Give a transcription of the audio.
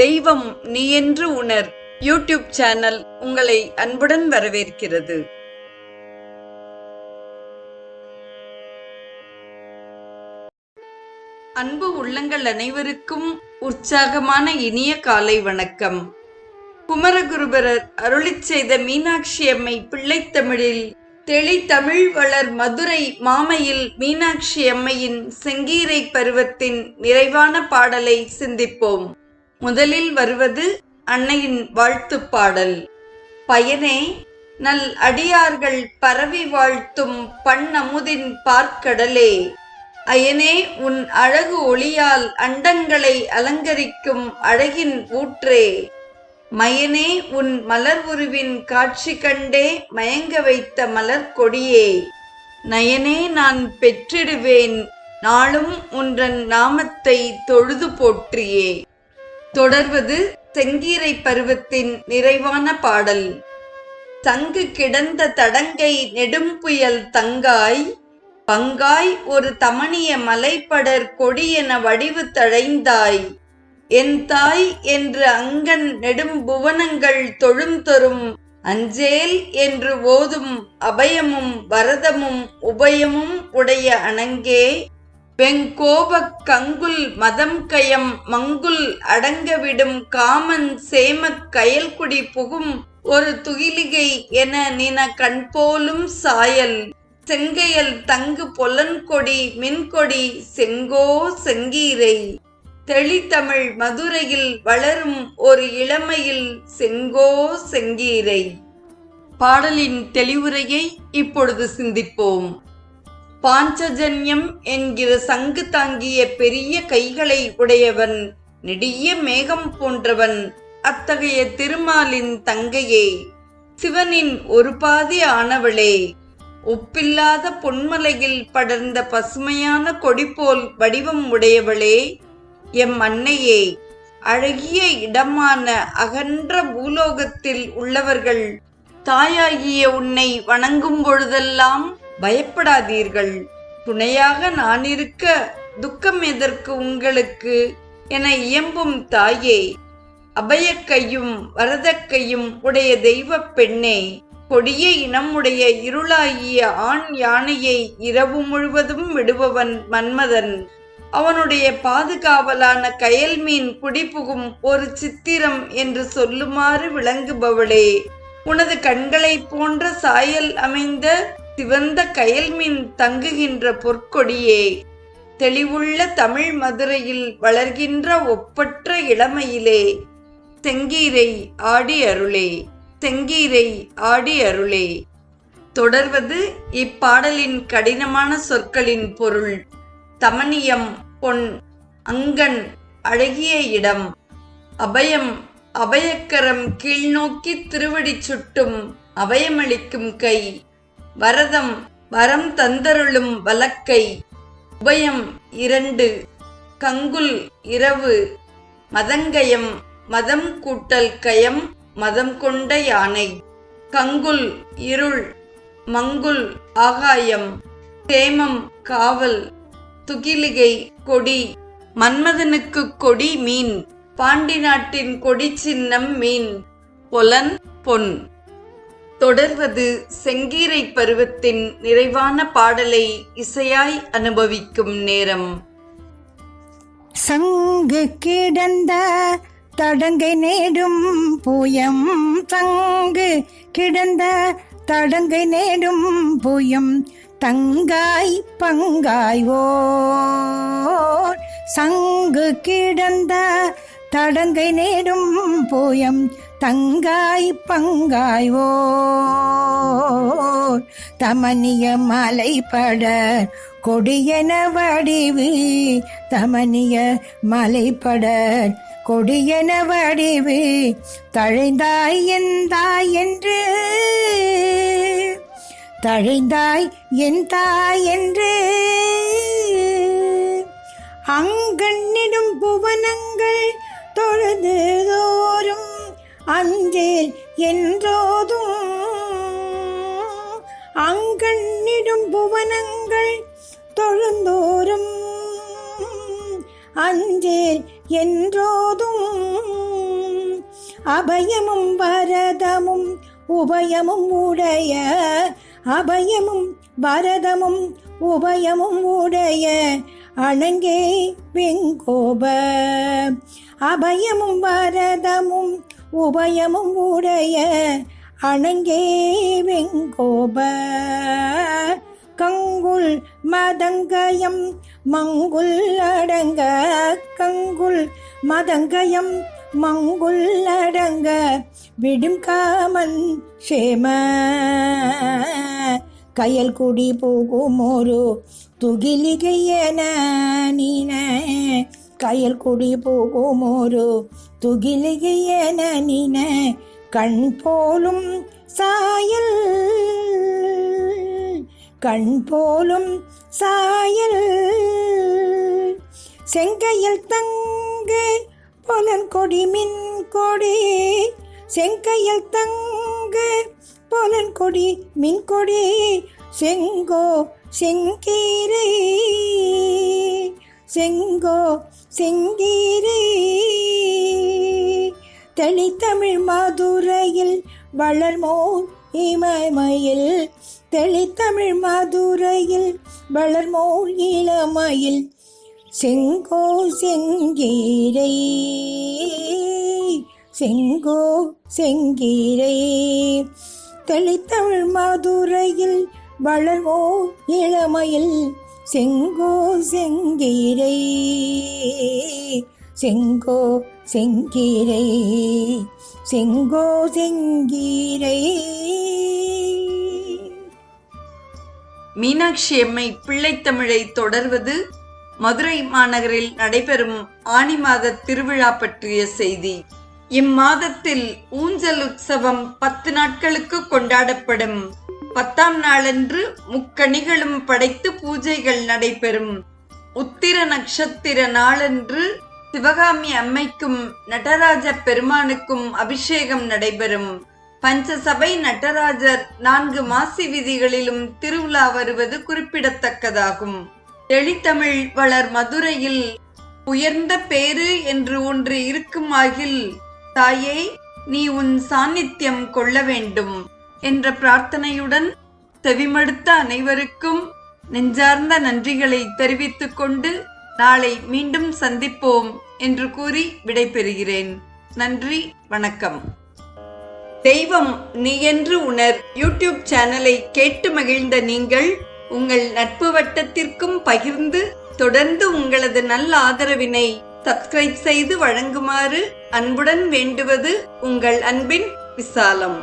தெய்வம் நீ என்று உணர். யூடியூப் சேனல் உங்களை அன்புடன் வரவேற்கிறது. அன்பு உள்ளங்கள் அனைவருக்கும் உற்சாகமான இனிய காலை வணக்கம். குமரகுருபரர் அருளிச் செய்த மீனாட்சி அம்மை பிள்ளைத்தமிழில் தெளித்தமிழ் வளர் மதுரை மாமையில் மீனாட்சி அம்மையின் செங்கீரை பருவத்தின் நிறைவான பாடலை சிந்திப்போம். முதலில் வருவது அன்னையின் வாழ்த்துப் பாடல் பயனே நல் அடியார்கள் பரவி வாழ்த்தும் பண்ணமுதின் பார்க்கடலே. அயனே உன் அழகு ஒளியால் அண்டங்களை அலங்கரிக்கும் அழகின் ஊற்றே. மயனே உன் மலர் உருவின் காட்சி கண்டே மயங்க வைத்த மலர் கொடியே. நயனே நான் பெற்றிடுவேன் நாளும் உன்றன் நாமத்தை தொழுது போற்றியே. தொடர்வது செங்கீரை பருவத்தின் நிறைவான பாடல். தங்கு கிடந்த தடங்கை நெடும்புயல் தங்காய் பங்காய் ஒரு தமணிய மலைப்படர் கொடியென வடிவு தழைந்தாய். என் தாய் என்று அங்கன் நெடும் புவனங்கள் தொழும் தொறும் அஞ்சேல் என்று ஓதும் அபயமும் வரதமும் உபயமும் உடைய அணங்கே. வெங்கோபக் கங்குல் மதம் கயம் மங்குல் அடங்கவிடும் காமன் சேமக் கயல்குடி புகும் ஒரு துகிலிகை என நின கண் போலும் சாயல். செங்கையல் தங்கு பொலன்கொடி மின்கொடி செங்கோ செங்கீரை. தெளித்தமிழ் மதுரையில் வளரும் ஒரு இளமையில் செங்கோ செங்கீரை. பாடலின் தெளிவுரையை இப்பொழுது சிந்திப்போம். பாஞ்சஜன்யம் என்கிற சங்கு தாங்கிய பெரிய கைகளை உடையவன் நெடிய மேகம் போன்றவன் அத்தகைய திருமாலின் தங்கையே. சிவனின் ஒரு பாதி ஆனவளே ஒப்பில்லாத பொன்மலையில் படர்ந்த பசுமையான கொடி போல் வடிவம் உடையவளே எம் அன்னையே. அழகிய இடமான அகன்ற பூலோகத்தில் உள்ளவர்கள் தாயாகிய உன்னை வணங்கும் பொழுதெல்லாம் பயப்படாதீர்கள். துணையாக நான் இருக்க துக்கம் எதற்கு உங்களுக்கு? என இயம்பும் தாயே அபயக்கையும் வரதக்கையும் உடைய தெய்வ பெண்ணே கொடிய இனமுடைய இருளாகிய ஆண் யானையை இரவு முழுவதும் விடுபவன் மன்மதன். அவனுடைய பாதுகாவலான கயல் மீன் குடிபுகும் ஒரு சித்திரம் என்று சொல்லுமாறு விளங்குபவளே உனது கண்களைப் போன்ற சாயல் அமைந்த சிவந்த கயல்மின் தங்குகின்ற பொற்கொடியே தெளிவுள்ள தமிழ் மதுரையில் வளர்கின்ற ஒப்பற்ற இளமையிலே செங்கீரை ஆடி அருளே செங்கீரை ஆடி அருளே. தொடர்வது இப்பாடலின் கடினமான சொற்களின் பொருள் தமனியம் பொன் அங்கன் அழகிய இடம் அபயம் அபயக்கரம் கீழ்நோக்கி திருவடி சுட்டும் அபயமளிக்கும் கை. வரதம் வரம் தந்தருளும் வலக்கை உபயம் இரண்டு கங்குல் இரவு மதங்கயம் மதம் கூட்டல் கயம் மதம் கொண்ட யானை. கங்குல் இருள் மங்குல் ஆகாயம் சேமம் காவல் துகிலிகை கொடி மன்மதனுக்கு கொடி மீன். பாண்டி நாட்டின் கொடி சின்னம் மீன். பொலன் பொன். தொடர்வது செங்கீரை பருவத்தின் நிறைவான பாடலை இசையாய் அனுபவிக்கும் நேரம். சங்கு கிடந்த தடங்கை நேடும் புயம் சங்கு கிடந்த தடங்கை நேடும் புயம் தங்காய் பங்காய் ஓர். சங்கு கிடந்த தடங்கை நேடும் போயம் தங்காய் பங்காய் ஓர் தமனிய மலைப்பட கொடியன வடிவு. தமனிய மலைப்பட கொடியன வடிவு. தழைந்தாய் எந்தாய் என்று. தழைந்தாய் என் தாய் என்று. அங்கண்ணிடும் புவனங்கள் தொழுது தோறும் அஞ்சேல் என்றோதும் அங்கண்ணிடும் புவனங்கள் தொழுந்தோறும் அஞ்சேல் என்றோதும் அபயமும் வரதமும் உபயமும் உடைய அபயமும் வரதமும் உபயமும் உடைய அணங்கே வெங்கோப அபயமும் வரதமும் உபயமும் உடைய அணங்கே வெங்கோப. கங்குல் மதங்கயம் மங்குல் அடங்க. கங்குல் மதங்கயம் மங்குல் அடங்க. விடும் காமன் சேம கயல் குடி போகும் ஒரு துகிலிகை என நீன. கயல் குடி போகும் ஒரு துகிலிகையன நீன கண் போலும் சாயல் கண் போலும் சாயல் செங்கையில் தங்கு பொலன் கொடி மின் கொடி செங்கையில் தங்கு பொலன் கொடி மின் கொடி செங்கோ செங்கீரை செங்கோ செங்கீரே. தெளித்தமிழ் மதுரையில் வளர்மோ இமமையில் தெளித்தமிழ் மதுரையில் வளர்மோ இளமையில். செங்கோ செங்கீரை. செங்கோ செங்கீரை. தெளித்தமிழ் மதுரையில் வளர்வோ இளமையில். செங்கோ செங்கீரை செங்கோ செங்கீரை செங்கோ செங்கீரை. மீனாட்சி அம்மை பிள்ளைத்தமிழை தொடர்வது மதுரை மாநகரில் நடைபெறும் ஆனி மாத திருவிழா பற்றிய செய்தி. இம்மாதத்தில் ஊஞ்சல் உற்சவம் பத்து நாட்களுக்கு கொண்டாடப்படும். பத்தாம் நாளன்று முக்கணிகளும் படைத்து பூஜைகள் நடைபெறும். உத்திர நட்சத்திர நாளன்று சிவகாமி அம்மைக்கும் நடராஜ பெருமானுக்கும் அபிஷேகம் நடைபெறும். பஞ்சசபை நடராஜர் நான்கு மாசி விதிகளிலும் திருவிழா வருவது குறிப்பிடத்தக்கதாகும். தெளித்தமிழ் வளர் மதுரையில் உயர்ந்த பேரு என்று ஒன்று இருக்குமாகில் தாயே நீ உன் சாநித்தியம் கொள்ள வேண்டும். என்ற பிரார்த்தனையுடன் செவிமடுத்த அனைவருக்கும் நெஞ்சார்ந்த நன்றிகளை தெரிவித்துக் கொண்டு நாளை மீண்டும் சந்திப்போம் என்று கூறி விடைபெறுகிறேன். நன்றி வணக்கம். தெய்வம் நீ என்று உணர் யூடியூப் சேனலை கேட்டு மகிழ்ந்த நீங்கள் உங்கள் நட்பு வட்டத்திற்கும் பகிர்ந்து தொடர்ந்து உங்களது நல்ல ஆதரவினை சப்ஸ்கிரைப் செய்து வழங்குமாறு அன்புடன் வேண்டுவது உங்கள் அன்பின் விசாலம்.